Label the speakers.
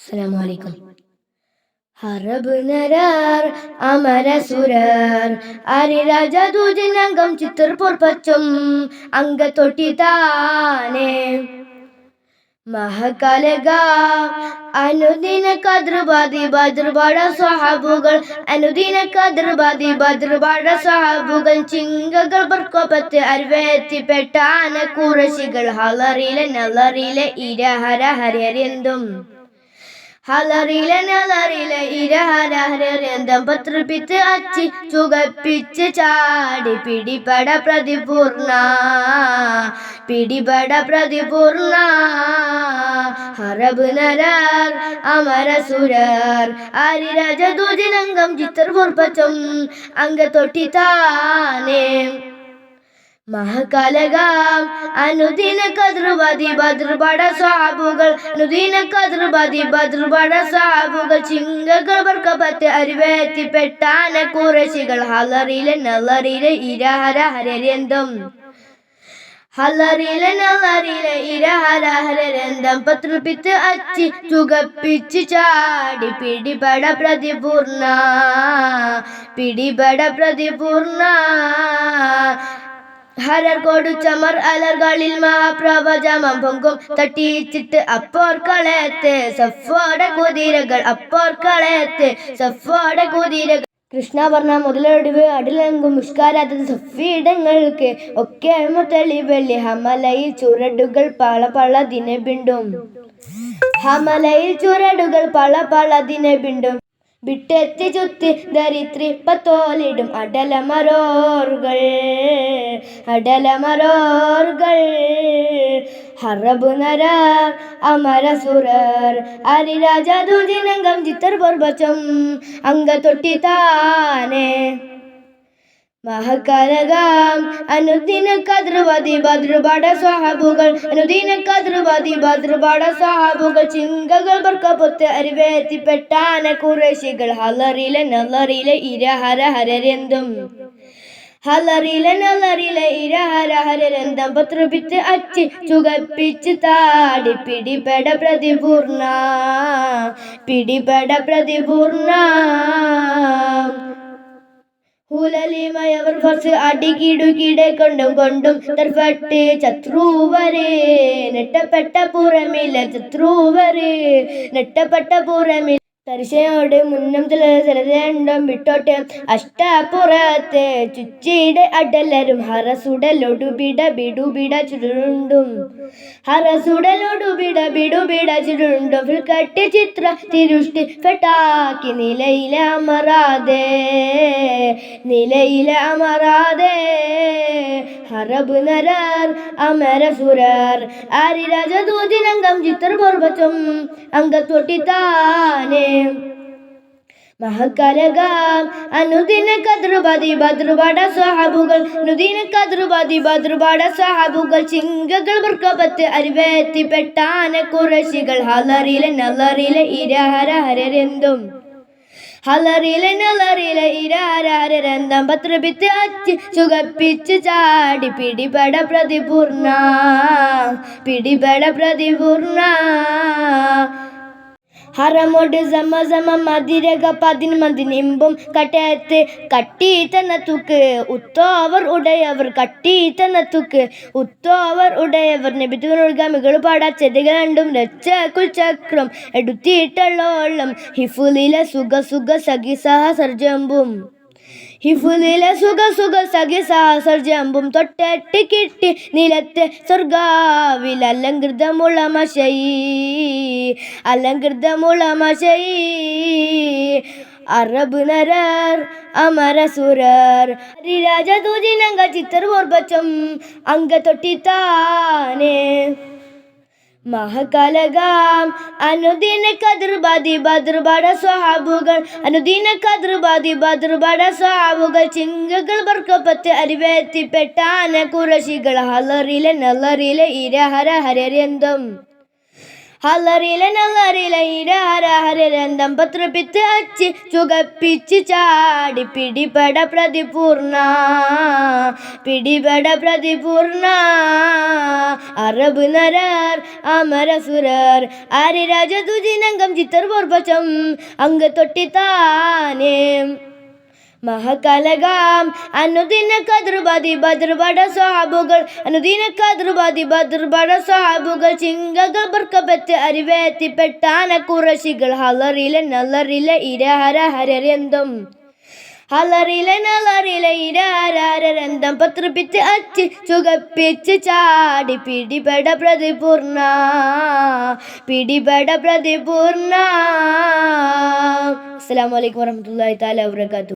Speaker 1: അസ്സലാമലൈക്കും ഹറബ് നരാർ അമരസുരർ അരിരാജ ദൂജനംഗം ചിത്രപൂർ അംഗ താനെ മഹകലക അനുദിന കദ്രബാദി ഭദ്രപാട സ്വഹാബുകൾ അനുദിന കദ്രബാദി ഭദ്രപാട സ്വഹാബുകൾ ചിങ്കകൾ ബർക്കൊപ്പത്ത് അരുവേത്തിപ്പെട്ട ആനക്കുറശികൾ ഹലറിലെ നലറിലെ ഇരഹര ഹരരെന്തും ഹലറിലെ നലറിലെ ഇരഹരഹരന്തം പത്രപ്പിച്ച് അച്ചി ചുകപ്പിച്ച് ചാടി പിടിപട പ്രതിപൂർണ പിടിപട പ്രതിപൂർണ. ഹറബ് നരാർ അമരസുരർ ആരിരാജ ദുജിനംഗം ചിത്രപൂർപ്പച്ചും അംഗ താനേ. മഹകാലകാം. അനുദിന കതൃപതി ഭദ്രപട സാബുകൾ അനുദിന കതൃപതി ഭദ്രപട സാബുകൾ ചിങ്കകൾ വർക്കപ്പത്ത് അരുവേത്തിപ്പെട്ടാന കുറശികൾ. ഹലറിലെ നല്ലറിലെ ഇരഹര ഹരരന്തം ഹലറിലെ നല്ലറിലെ ഇരഹര ഹരരന്തം പത്രപ്പിത്ത് അച്ചി തുകപ്പിച്ച് ചാടി പിടിപട പ്രതിപൂർണ പിടിപട പ്രതിപൂർണ. ഹരർ കൊടു ചമർ അലർകളിൽ മഹാപ്രവചമം പൊങ്കും. തട്ടിയിച്ചിട്ട് അപ്പോർ കളയത്ത് സഫോടെ കുതിരകൾ അപ്പോർ കളയത്ത് സഫോടെ കുതിരകൾ. കൃഷ്ണ പറഞ്ഞ മുതലൊടിവ് അടിലങ്കും മുഷ്കാരാത്തത് സഫീടങ്ങൾക്ക് ഒക്കെ തെളിവെള്ളി ഹമലയിൽ ചുരടുകൾ പള പള ദിനെ ബിണ്ടും. ഹമലയിൽ ചുരടുകൾ പള പള ദിനെ ബിണ്ടും. വിട്ടെത്തി ചുത്തി ദരിത്രി പത്തോലിടും അടലമരോറുകൾ. ഹറബു നരാർ അമരസുരർ അരിരാജ ദുജിനംഗം ചിത്തർ പൊർബച്ചം അംഗത്തൊട്ടി താനേ. മഹകലകാം. അനുദിന കദ്രവതി ഭദ്രപാട സ്വഹാബുകൾ അനുദിന കദ്രവതി ഭദ്രപാട സ്വഹാബുകൾ ചിങ്കകൾ ബർക്കപ്പൊത്ത് അരിവേത്തിപ്പെട്ടാന കുറേശികൾ. ഹലറിലെ നല്ലറിലെ ഇരഹര ഹരരെന്തും ഹലറിലെ നല്ലറിലെ ഇരഹര ഹരരന്തം പത്രപിത്ത് അച്ചി ചുകപ്പിച്ച് താടി. പിടിപെട പ്രതിപൂർണ. പിടിപെട പ്രതിപൂർണ. ഹുലലിമയവർ ഫർസ് അടികിടുകിടെ കൊണ്ടും കൊണ്ടും തർഫട്ട് ചത്രൂവരെ നെട്ടപ്പെട്ട പുറമില്ല ചത്രൂവരെ നെട്ടപ്പെട്ട പുറമിൽ തരിശയോട് മുന്നം ചിലരണ്ടും വിട്ടോട്ട് അഷ്ടപ്പുറത്തെ ചുച്ചിയുടെ അടലരും ഹറസുടലൊടുപിട ബിടുപിട ചുരുണ്ടും. ഹറസുടലൊടുപിട ബിടുപിട ചുരുണ്ടും. ഫുൾക്കട്ടി ചിത്ര തിരുഷ്ടി ഫെട്ടാക്കി നിലയില അമറാതെ നിലയില അമറാതെ. ഹറബ് നരർ അമരസുരർ ആരിരാജ ദൂതിനംഗം ചിത്ര പൂർവച്ചും അംഗത്തൊട്ടി താനേ മഹകലകാം അനുദിന കദ്രുപതി ഭദ്രുപാട സ്വഹാബുകൾ അനുദിന കദ്രുപതി ഭദ്രുപാട സ്വഹാബുകൾ ചിങ്കകൾ വർക്കപത്ത് അരിവേത്തിപ്പെട്ടാന കുറശികൾ ഹലറിലെ നല്ലറിലെ ഇരഹര ഹലറിലെ നല്ലറിലെ ഇരാരരന്തം പത്രപിത്ത് അച്ച് ചുകപ്പിച്ച് ചാടി പിടിപെട പ്രതിപൂർണ പിടിപെട പ്രതിപൂർണ. ഹറമോട് സമ സമ മതിരക പതിന്മതിന് ഇമ്പും കട്ടയത്ത് കട്ടി തന്ന തൂക്ക്. ഉത്തോവർ ഉടയവർ കട്ടി തന്ന തൂക്ക്. ഉത്തോവർ ഉടയവർ നബിതുനുൾഗാമികൾ പാടാ ചെതികൾ രണ്ടും രച്ച കുൽചക്രം എടുത്തിട്ടുള്ളോളം. ഹിഫുലിലെ സുഖ സുഖ സഖി സഹ സർജമ്പും. ഹിഫുലിലെ സുഖ സുഖ സഖി സാസർജമ്പും തൊട്ടേട്ട് കിട്ടി നിലത്തെ സ്വർഗാവിൽ അലങ്കൃതമുള്ള മശയി അലങ്കൃതമുള്ള മശയി അറബ് നരർ അമരസുരർ രാജ ദൂജിനങ്ക ചിത്തർ ഓർബച്ചം അങ്ക തൊട്ടിത്താനേ. മഹകലകാം. അനുദിന കതിർബാദി ഭദ്രപാട സ്വഹാബുകൾ. അനുദിന കതിർബാദി ഭദ്രപാട സ്വഹാബുകൾ. ചിങ്കകൾ വർക്കപ്പത്ത് അരിവേത്തിപ്പെട്ടാന കുറശികൾ. ഹലറിലെ നല്ലറിലെ ഇരഹര ഹരരന്തം. ഹലറില പത്ര പത്രപ്പിത്ത് അച്ചി ചുകപ്പിച്ച് ചാടി പിടിപെട പ്രതിപൂർണ പിടിപെട പ്രതിപൂർണ. അറബ് നരർ അമരസുരർ ആര്യരാജ തുജിനംഗം ചിത്തർ പോർപ്പച്ചം അങ്ക തൊട്ടിത്താനേ. മഹകലകാം. അനുദിന കതിർബാദി ബദർബട സ്വഹാബുകൾ അനുദിന കതിർബാദി ബദർബട സ്വഹാബുകൾ ചിങ്കകൾ ബർക്കബത്ത് അരിവേത്തിപ്പെട്ടാന കുറശികൾ. ഹലറില നല്ലറില ഹരരന്തം ഹലറില നല്ലറില ഇരഹരരന്തം പത്രപ്പിച്ച് അച്ച് ചുകപ്പിച്ച് ചാടി പിടിപെട പ്രതിപൂർണ. പിടിപെട പ്രതിപൂർണ. അസ്സലാമു അലൈക്കും വറഹ്മത്തുള്ളാഹി തആല വബറകാതുഹു.